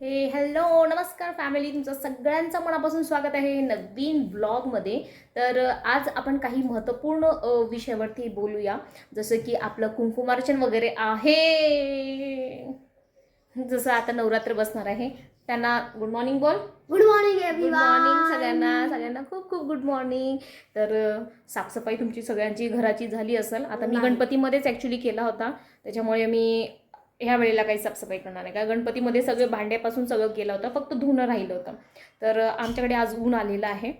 हे हॅलो नमस्कार फॅमिली तुमचं सगळ्यांचं मनापासून स्वागत आहे नवीन ब्लॉगमध्ये तर आज आपण काही महत्त्वपूर्ण विषयावरती बोलूया. जसं की आपलं कुंकुमार्चन वगैरे आहे. जसं आता नवरात्र बसणार आहे. त्यांना गुड मॉर्निंग बोल. गुड मॉर्निंग गुड मॉर्निंग सगळ्यांना. सगळ्यांना खूप खूप गुड मॉर्निंग तर साफसफाई तुमची सगळ्यांची घराची झाली असेल. आता मी. गणपतीमध्येच ॲक्च्युली केला होता. त्याच्यामुळे मी ह्या वेळेला काही साफसफाई करणार नाही. का गणपतीमध्ये सगळं भांड्यापासून सगळं केलं होतं फक्त धुणं राहिलं होतं. तर आमच्याकडे आज ऊन आलेलं आहे.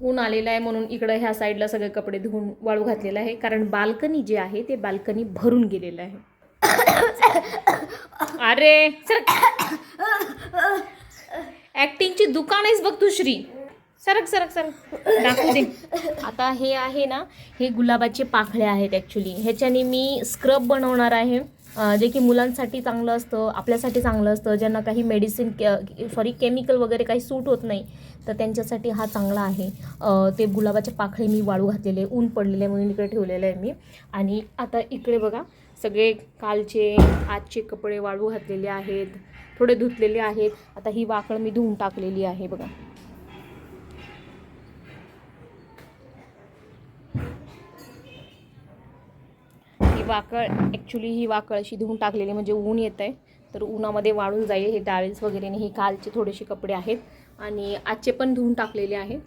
ऊन आलेलं आहे म्हणून इकडं ह्या साईडला सगळे कपडे धुवून वाळू घातलेलं आहे. कारण बाल्कनी जे आहे ते बाल्कनी भरून गेलेलं आहे. अरे! ऍक्टिंगची दुकान आहेस बघ तू श्री. सरक सरक सरक. दाखवू दे. आता हे आहे ना हे गुलाबाचे पाखळे आहेत ॲक्च्युली ह्याच्याने मी स्क्रब बनवणार आहे. जे की मुलांसाठी चांगलं असतं आपल्यासाठी चांगलं असतं. ज्यांना काही मेडिसिन सॉरी केमिकल वगैरे काही सूट होत नाही तर त्यांच्यासाठी हा चांगला आहे. ते गुलाबाचे पाखळे मी वाळू घातलेले ऊन पडलेले म्हणून इकडे ठेवलेले आहे मी. आणि आता इकडे बघा सगळे कालचे आजचे कपडे वाळू घातलेले आहेत थोडे धुतलेले आहेत. आता ही वाकळ मी धुवून टाकलेली आहे बघा. ही वाकळ ॲक्च्युली ही वाकळ अशी धुवून टाकलेली म्हणजे ऊन येत आहे तर उन्हामध्ये वाळून जाईल हे डाळीज वगैरे हे कालचे थोडेसे कपडे आहेत. आणि आजचे पण धुवून टाकलेले आहेत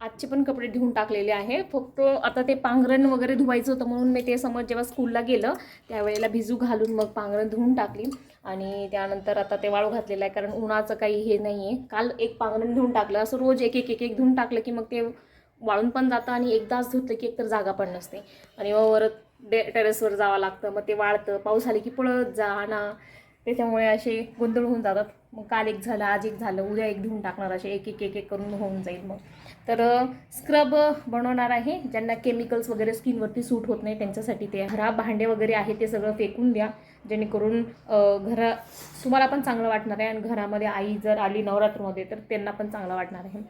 आजचे पण कपडे धुवून टाकलेले आहे. फक्त आता ते पांघरण वगैरे धुवायचं होतं म्हणून मी ते समज जेव्हा स्कूलला गेलं त्यावेळेला भिजू घालून मग पांघरण धुवून टाकली. आणि त्यानंतर आता ते वाळू घातलेलं आहे कारण उन्हाचं काही हे नाही आहे काल एक पांघरण धुवून टाकलं. असं रोज एक एक एक एक धुवून टाकलं की मग ते वाळून पण जातं आणि एकदाच धुतलं की एकतर जागा पण नसते. आणि मग वर डे टेरेसवर जावं लागतं मग ते वाळतं पाऊस आले की पळत जा ना. त्याच्यामुळे असे गोंधळ होऊन जातात. मग काल एक झालं आज एक झालं उद्या एक धुवून टाकणार असे एक एक एक एक करून होऊन जाईल मग. तर स्क्रब बनवणार आहे ज्यांना केमिकल्स वगैरे स्किनवरती सूट होत नाही त्यांच्यासाठी ते खराब भांडे वगैरे आहे ते सगळं फेकून द्या जेणेकरून घर घरा तुम्हाला पण चांगलं वाटणार आहे आणि घरामध्ये आई जर आली नवरात्रमध्ये तर त्यांना पण चांगलं वाटणार आहे.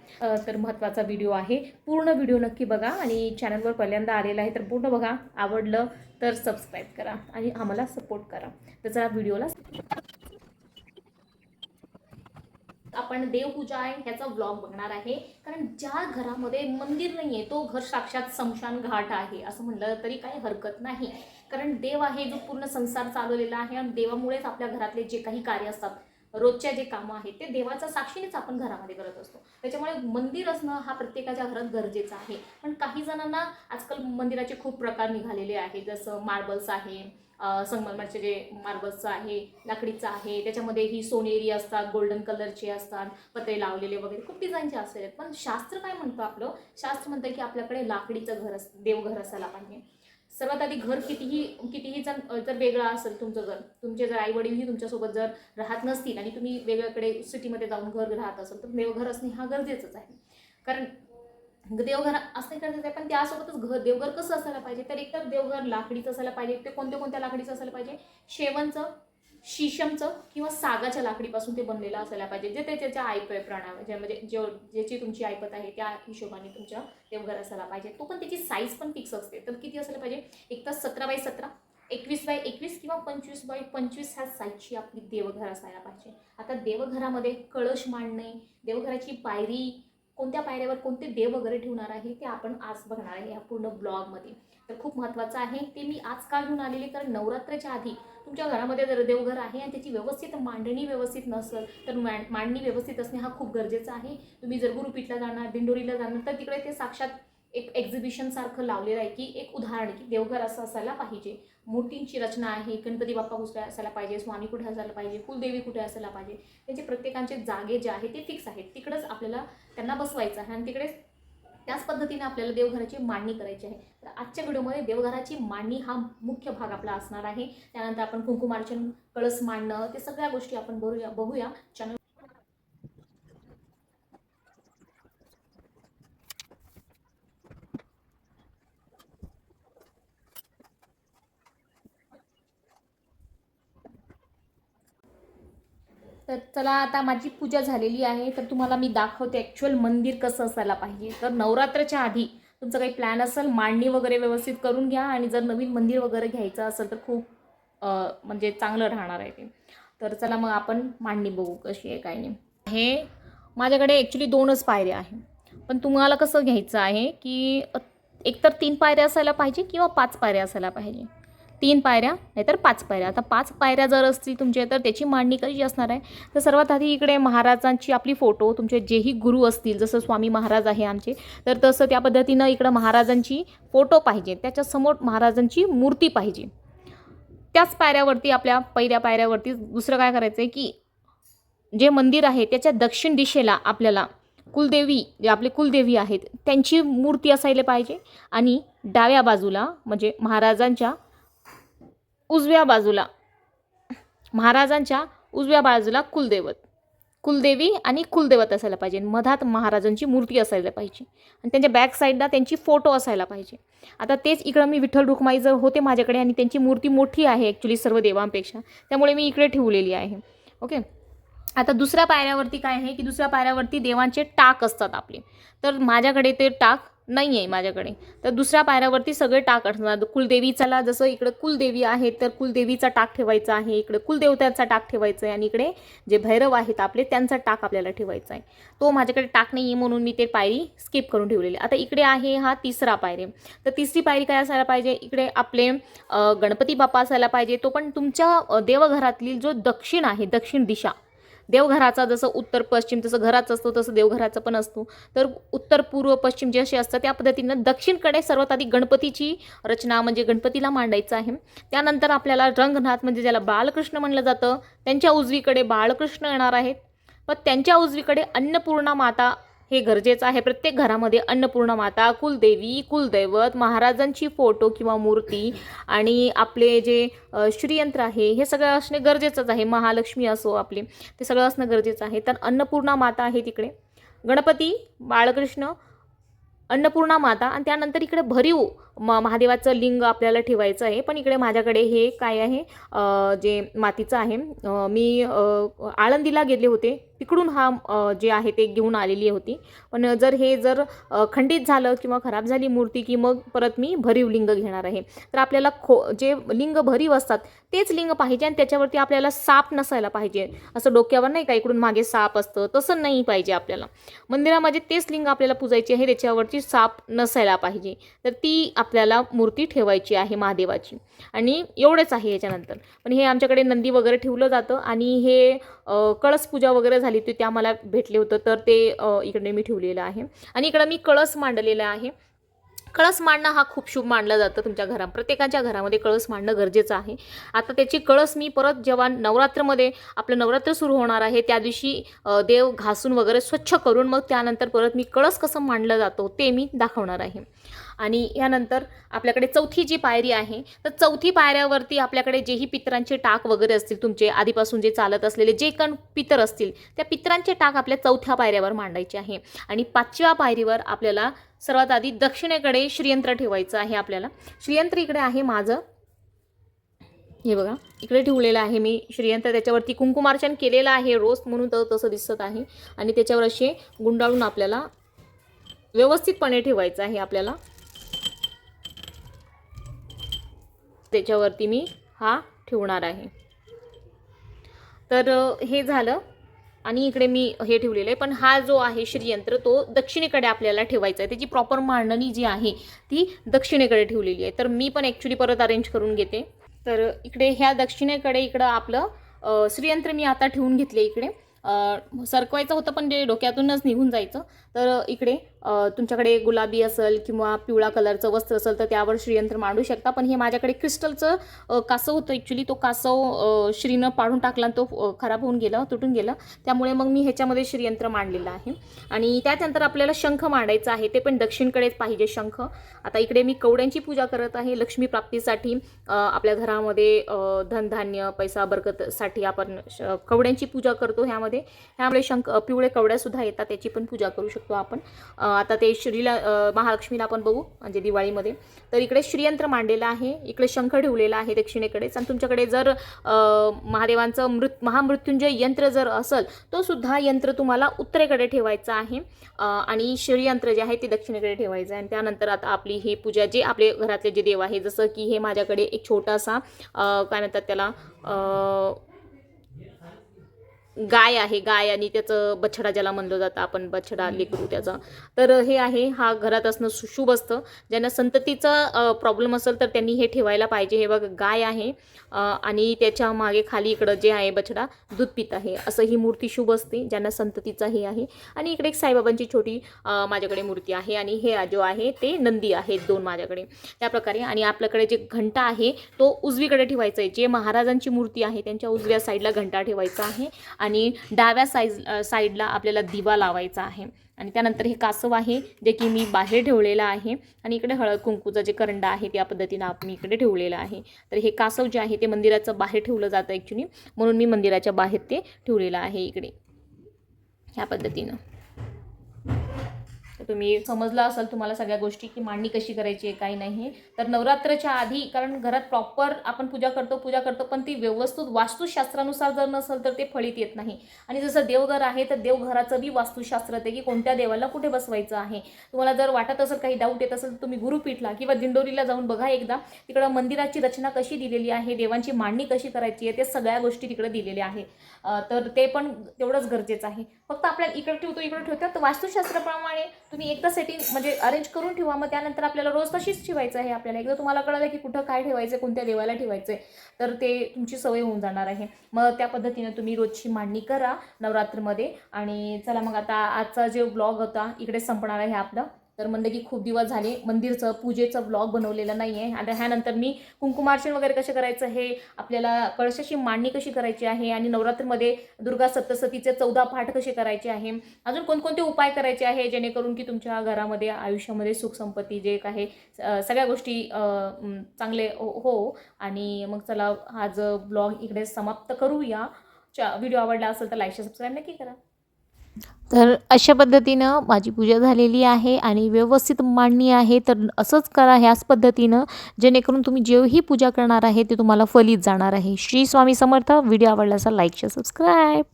तर महत्त्वाचा व्हिडिओ आहे. पूर्ण व्हिडिओ नक्की बघा आणि चॅनलवर पहिल्यांदा आलेला आहे तर पूर्ण बघा. आवडलं तर सबस्क्राईब करा आणि आम्हाला सपोर्ट करा. तर चला व्हिडिओला आपण देवपूजा आहे ह्याचा व्लॉग बघणार आहे. कारण ज्या घरामध्ये मंदिर नाही आहे तो घर साक्षात समशान घाट आहे असं म्हणलं तरी काही हरकत नाही. कारण देव आहे जो पूर्ण संसार चालवलेला आहे आणि देवामुळेच आपल्या घरातले जे काही कार्य असतात रोजच्या जे कामं आहेत ते देवाच्या साक्षीनेच आपण घरामध्ये करत असतो. त्याच्यामुळे मंदिर असणं हा प्रत्येकाच्या घरात गरजेचं आहे. पण काही जणांना आजकाल मंदिराचे खूप प्रकार निघालेले आहेत जसं मार्बल्स आहे संगमरमरचे जे मार्बल्सचं आहे लाकडीचं आहे त्याच्यामध्ये ही सोनेरी असतात गोल्डन कलरचे असतात पत्रे लावलेले वगैरे. खूप डिझाईनचे असलेले पण शास्त्र काय म्हणतो आपलं? शास्त्र म्हणतं की आपल्याकडे लाकडीचं घर अस देवघर असायला पाहिजे. सर्वात आधी घर कितीही कितीही जण जर वेगळं असेल तुमचं घर तुमचे जर आई वडीलही तुमच्यासोबत जर राहत नसतील आणि तुम्ही वेगळ्याकडे सिटीमध्ये जाऊन घर राहत असाल तर देवघर असणे हा गरजेचंच आहे. कारण देवघर असं गरजेचं आहे पण त्यासोबतच घर देवघर कसं असायला पाहिजे? तर एकतर देवघर लाकडीचं असायला पाहिजे ते कोणत्या कोणत्या लाकडीचं असायला पाहिजे? शेवणचं शिशमचं किंवा सागाच्या लाकडीपासून ते बनलेलं असायला पाहिजे जे ते त्याच्या ऐप प्रणाम जे म्हणजे जे ज्याची तुमची ऐपत आहे त्या हिशोबाने तुमच्या देवघर असायला पाहिजे. तो पण त्याची साईज पण फिक्स असते. तर किती असायला पाहिजे? एक तर सतरा बाय सतरा एकवीस बाय एकवीस किंवा पंचवीस बाय पंचवीस ह्या साईजची आपली देवघर असायला पाहिजे. आता देवघरामध्ये कळश मांडणे देवघराची पायरी कोणत्या पायऱ्यावर कोणते देव वगैरे ठेवणार आहे ते आपण आज बघणार आहे या पूर्ण ब्लॉगमध्ये तर खूप महत्त्वाचं आहे ते मी आज का घेऊन आलेले? कारण नवरात्राच्या आधी तुमच्या घरामध्ये जर देवघर आहे आणि त्याची व्यवस्थित मांडणी व्यवस्थित नसेल तर मांडणी व्यवस्थित असणे हा खूप गरजेचा आहे. तुम्ही जर गुरुपीठला जाणार दिंडोरीला जाणार तर तिकडे ते साक्षात एक एक्झिबिशन सारखं लावलेलं आहे की एक उदाहरण की देवघर असं असायला पाहिजे. मूर्तींची रचना आहे गणपती बाप्पा कुठे असायला पाहिजे स्वामी कुठे असायला पाहिजे कुलदेवी कुठे असायला पाहिजे त्यांचे प्रत्येकांचे जागे जे आहे ते फिक्स आहेत. तिकडंच आपल्याला त्यांना बसवायचं आहे आणि तिकडे त्याच पद्धतीने आपल्याला देवघराची मांडणी करायची आहे. तर आजच्या व्हिडिओमध्ये देवघराची मांडणी हा मुख्य भाग आपला असणार आहे. त्यानंतर आपण कुंकुमार्चन कळस मांडणं ते सगळ्या गोष्टी आपण बघूया बघूया. चॅनल तर चला आता माझी पूजा झालेली आहे. तर तुम्हाला मी दाखवते ॲक्च्युअल मंदिर कसं असायला पाहिजे. तर नवरात्राच्या आधी तुमचं काही प्लॅन असेल मांडणी वगैरे व्यवस्थित करून घ्या आणि जर नवीन मंदिर वगैरे घ्यायचं असेल तर खूप म्हणजे चांगलं राहणार आहे ते. तर चला मग आपण मांडणी बघू कशी आहे काय नाही. हे माझ्याकडे ॲक्च्युली दोनच पायऱ्या आहे पण तुम्हाला कसं घ्यायचं आहे की एकतर तीन पायऱ्या असायला पाहिजे किंवा पाच पायऱ्या असायला पाहिजे? तीन पायऱ्या नाहीतर पाच पायऱ्या. आता पाच पायऱ्या जर असतील तुमच्या तर त्याची मांडणी कशी असणार आहे? तर सर्वात आधी इकडे महाराजांची आपली फोटो तुमचे जेही गुरु असतील जसं स्वामी महाराज आहे आमचे तर तसं त्या पद्धतीनं इकडं महाराजांची फोटो पाहिजे. त्याच्यासमोर महाराजांची मूर्ती पाहिजे. त्याच पायऱ्यावरती आपल्या पहिल्या पायऱ्यावरती दुसरं काय करायचं आहे की जे मंदिर आहे त्याच्या दक्षिण दिशेला आपल्याला कुलदेवी जे आपले कुलदेवी आहेत त्यांची मूर्ती असायला पाहिजे. आणि डाव्या बाजूला म्हणजे महाराजांच्या उजव्या बाजूला. महाराजांच्या उजव्या बाजूला कुलदैवत. कुलदेवी आणि कुलदैवत असायला पाहिजे. मधात महाराजांची मूर्ती असायला पाहिजे. आणि त्यांच्या बॅक साईडला त्यांची फोटो असायला पाहिजे. आता तेच इकडं मी विठ्ठल रुक्माई जर होते माझ्याकडे आणि त्यांची मूर्ती मोठी आहे ॲक्च्युली सर्व देवांपेक्षा. त्यामुळे मी इकडे ठेवलेली आहे. ओके आता दुसऱ्या पायऱ्यावरती काय आहे की दुसऱ्या पायऱ्यावरती देवांचे टाक असतात आपले. तर माझ्याकडे ते टाक नाही आहे माझ्याकडे. तर दुसऱ्या पायऱ्यावरती सगळे टाक असणार. कुलदेवीचाला जसं इकडे कुलदेवी आहे तर कुलदेवीचा टाक ठेवायचा आहे. इकडे कुलदेवत्याचा टाक ठेवायचा आहे आणि इकडे जे भैरव आहेत आपले त्यांचा टाक आपल्याला ठेवायचा आहे तो माझ्याकडे टाक नाही आहे म्हणून मी ते पायरी स्किप करून ठेवलेली. आता इकडे आहे हा तिसरा पायरी. तर तिसरी पायरी काय असायला पाहिजे? इकडे आपले गणपती बाप्पा असायला पाहिजे. तो पण तुमच्या देवघरातील जो दक्षिण आहे दक्षिण दिशा देवघराचा जसं उत्तर पश्चिम तसं घराचं असतो तसं देवघराचं पण असतो. तर उत्तर पूर्व पश्चिम जे असे असतं त्या पद्धतीनं दक्षिणकडे सर्वात आधी गणपतीची रचना म्हणजे गणपतीला मांडायचं आहे. त्यानंतर आपल्याला रंगनाथ म्हणजे ज्याला बालकृष्ण म्हणलं जातं त्यांच्या उजवीकडे बाळकृष्ण येणार आहेत. व त्यांच्या उजवीकडे अन्नपूर्णा माता हे गरजेचं आहे. प्रत्येक घरामध्ये अन्नपूर्णा माता कुलदेवी कुलदैवत महाराजांची फोटो किंवा मूर्ती आणि आपले जे श्रीयंत्र आहे हे सगळं असणे गरजेचंच आहे. महालक्ष्मी असो आपले ते सगळं असणं गरजेचं आहे. तर अन्नपूर्णा माता आहे तिकडे. गणपती बाळकृष्ण अन्नपूर्णा माता आणि त्यानंतर इकडे भरीव म महादेवाचं लिंग आपल्याला ठेवायचं आहे. पण इकडे माझ्याकडे हे काय आहे? जे मातीचं आहे. मी आळंदीला गेले होते. तिकडून हा जे आहे ते घेऊन आलेली होती. पण जर हे जर खंडित झालं किंवा खराब झाली मूर्ती की मग परत मी भरीव लिंग घेणार आहे. तर आपल्याला खो जे लिंग भरीव असतात तेच लिंग पाहिजे आणि त्याच्यावरती आपल्याला साप नसायला पाहिजे. असं डोक्यावर नाही का इकडून मागे साप असतं तसं नाही पाहिजे आपल्याला. मंदिरामध्ये तेच लिंग आपल्याला पूजायचे आहे त्याच्यावरती साप नसायला पाहिजे. तर ती आपल्याला मूर्ती ठेवायची आहे महादेवाची. आणि एवढेच आहे याच्यानंतर. पण हे आमच्याकडे नंदी वगैरे ठेवलं जातं आणि हे कळस पूजा वगैरे झाली होती त्या मला भेटले होतं तर ते इकडे मी ठेवलेलं आहे. आणि इकडं मी कळस मांडलेला आहे. कळस मांडणं हा खूप शुभ मानला जातं तुमच्या घरा प्रत्येकाच्या घरामध्ये कळस मांडणं गरजेचं आहे. आता त्याची कळस मी परत जेव्हा नवरात्रमध्ये आपलं नवरात्र सुरू होणार आहे त्या दिवशी देव घासून वगैरे स्वच्छ करून मग त्यानंतर परत मी कळस कसं मांडलं जातो ते मी दाखवणार आहे. आणि यानंतर आपल्याकडे चौथी जी पायरी आहे तर चौथी पायऱ्यावरती आपल्याकडे जेही पितरांचे टाक वगैरे असतील तुमचे आधीपासून जे चालत असलेले जे कण पितर असतील त्या पितरांचे टाक आपल्या चौथ्या पायऱ्यावर मांडायचे आहे. आणि पाचव्या पायरीवर आपल्याला सर्वात आधी दक्षिणेकडे श्रीयंत्र ठेवायचं आहे आपल्याला. श्रीयंत्र इकडे आहे माझं. हे बघा इकडे ठेवलेलं आहे मी श्रीयंत्र त्याच्यावरती कुंकुमार्चन केलेलं आहे रोज म्हणून तर तसं दिसत आहे. आणि त्याच्यावर असे गुंडाळून आपल्याला व्यवस्थितपणे ठेवायचं आहे आपल्याला. त्याच्यावरती मी हा ठेवणार आहे. तर हे झालं. आणि इकडे मी हे ठेवलेलं आहे. पण हा जो आहे श्रीयंत्र तो दक्षिणेकडे आपल्याला ठेवायचा आहे. त्याची प्रॉपर मांडणी जी आहे ती दक्षिणेकडे ठेवलेली आहे. तर मी पण ॲक्च्युली परत अरेंज करून घेते. तर इकडे ह्या दक्षिणेकडे इकडं आपलं श्रीयंत्र मी आता ठेवून घेतले इकडे. सरकवायचं होतं पण ते डोक्यातूनच निघून जायचं. तर इकडे तुमच्याकडे गुलाबी असेल किंवा पिवळा कलरचं वस्त्र असेल तर त्यावर श्रीयंत्र मांडू शकता. पण हे माझ्याकडे क्रिस्टलचं कासव होतं ॲक्च्युली तो कासव श्रीनं पाडून टाकला आणि तो खराब होऊन गेला तुटून गेला. त्यामुळे मग मी ह्याच्यामध्ये श्रीयंत्र मांडलेलं आहे. आणि त्यानंतर आपल्याला शंख मांडायचं आहे. ते पण दक्षिणकडेच पाहिजे शंख. आता इकडे मी कवड्यांची पूजा करत आहे. लक्ष्मी प्राप्तीसाठी आपल्या घरामध्ये धनधान्य पैसा बरकतसाठी आपण श- कवड्यांची पूजा करतो ह्यामध्ये. ह्यामुळे शंख पिवळे कवड्यासुद्धा येतात. त्याची पण पूजा करू शकतो. आपण. आता ते श्रीला महालक्ष्मीला आपण बघू म्हणजे दिवाळीमध्ये. तर इकडे श्रीयंत्र मांडलेलं आहे इकडे शंख ठेवलेला आहे दक्षिणेकडेच. आणि तुमच्याकडे जर महादेवांचं मृत महामृत्युंजय यंत्र जर असेल तो सुद्धा यंत्र तुम्हाला उत्तरेकडे ठेवायचं आहे. आणि श्रीयंत्र जे आहे ते दक्षिणेकडे ठेवायचं आहे. आणि त्यानंतर आता आपली ही पूजा जे आपले घरातले जे देव आहे जसं की हे माझ्याकडे एक छोटासा काय म्हणतात त्याला गाय आहे गाय आणि त्याचं बछडा ज्याला म्हणलं जातं आपण बछडा लेकरू त्याचा. तर हे आहे हा घरात असणं शुभ असतं. ज्यांना संततीचा प्रॉब्लेम असेल तर त्यांनी हे ठेवायला पाहिजे. हे बघ गाय आहे आणि त्याच्यामागे खाली इकडं जे आहे बछडा दूध पित आहे. असं ही मूर्ती शुभ असते ज्यांना संततीचा हे आहे. आणि इकडे एक साईबाबांची छोटी माझ्याकडे मूर्ती आहे आणि हे जो आहे ते नंदी आहेत दोन माझ्याकडे. त्या प्रकारे आणि आपल्याकडे जे घंटा आहे तो उजवीकडे ठेवायचा आहे. जे महाराजांची मूर्ती आहे त्यांच्या उजव्या साईडला घंटा ठेवायचा आहे. आणि डाव्या साईज साईडला आपल्याला दिवा लावायचा आहे. आणि त्यानंतर हे कासव आहे जे की मी बाहेर ठेवलेलं आहे. आणि इकडे हळद कुंकूचं जे करंडा आहे त्या पद्धतीनं आपण इकडे ठेवलेलं आहे. तर हे कासव जे आहे ते मंदिराचं बाहेर ठेवलं जातं ॲक्च्युली म्हणून मी मंदिराच्या बाहेर ते ठेवलेलं आहे इकडे. ह्या पद्धतीनं. तर तुम्ही समजलं असेल तुम्हाला सगळ्या गोष्टी की मांडणी कशी करायची आहे काही नाही. तर नवरात्रच्या आधी कारण घरात प्रॉपर आपण पूजा करतो पूजा करतो पण ती व्यवस्थित वास्तुशास्त्रानुसार जर नसेल तर ते फळीत येत नाही. आणि जसं देवघर आहे तर देवघराचं बी वास्तुशास्त्र ते की कोणत्या देवाला कुठे बसवायचं आहे. तुम्हाला जर वाटत असेल काही डाऊट येत असेल तर तुम्ही गुरुपीठला किंवा दिंडोरीला जाऊन बघा एकदा. तिकडं मंदिराची रचना कशी दिलेली आहे देवांची मांडणी कशी करायची आहे ते सगळ्या गोष्टी तिकडे दिलेल्या आहे. तर ते पण तेवढंच गरजेचं आहे. फक्त आपल्याला इकडे ठेवतो इकडे ठेवतो. तर वास्तुशास्त्राप्रमाणे तुम्ही एकदा सेटिंग म्हणजे अरेंज करून ठेवा मग त्यानंतर आपल्याला रोज तशीच ठेवायचं आहे आपल्याला. एकदा तुम्हाला कळलं की कुठं काय ठेवायचं कोणत्या देवाला ठेवायचं आहे तर ते तुमची सवय होऊन जाणार आहे. मग त्या पद्धतीने तुम्ही रोजची मांडणी करा नवरात्रमध्ये. आणि चला मग आता आजचा जे ब्लॉग होता इकडे संपणार आहे आपलं. तर म्हणलं की खूप दिवस झाले मंदिरचं पूजेचं ब्लॉग बनवलेलं नाही आहे आणि ह्यानंतर मी कुंकुमार्चन वगैरे कसं करायचं हे आपल्याला कळशाची मांडणी कशी करायची आहे आणि नवरात्रमध्ये दुर्गा सप्तसतीचे चौदा पाठ कसे करायचे आहे? अजून कोणकोणते उपाय करायचे आहे जेणेकरून की तुमच्या घरामध्ये आयुष्यामध्ये सुख संपत्ती जे काही आहे सगळ्या गोष्टी चांगले हो हो. आणि मग चला हा जो ब्लॉग इकडे समाप्त करूया. च्या व्हिडिओ आवडला असेल तर लाईक सबस्क्राईब नक्की करा. तर अशा पद्धतीनं माझी पूजा झालेली आहे आणि व्यवस्थित मांडणी आहे. तर असंच करा ह्याच पद्धतीनं जेणेकरून तुम्ही जेवही पूजा करणार आहे ते तुम्हाला फलित जाणार आहे. श्री स्वामी समर्थ. व्हिडिओ आवडला असा लाईक शेअर सबस्क्राईब.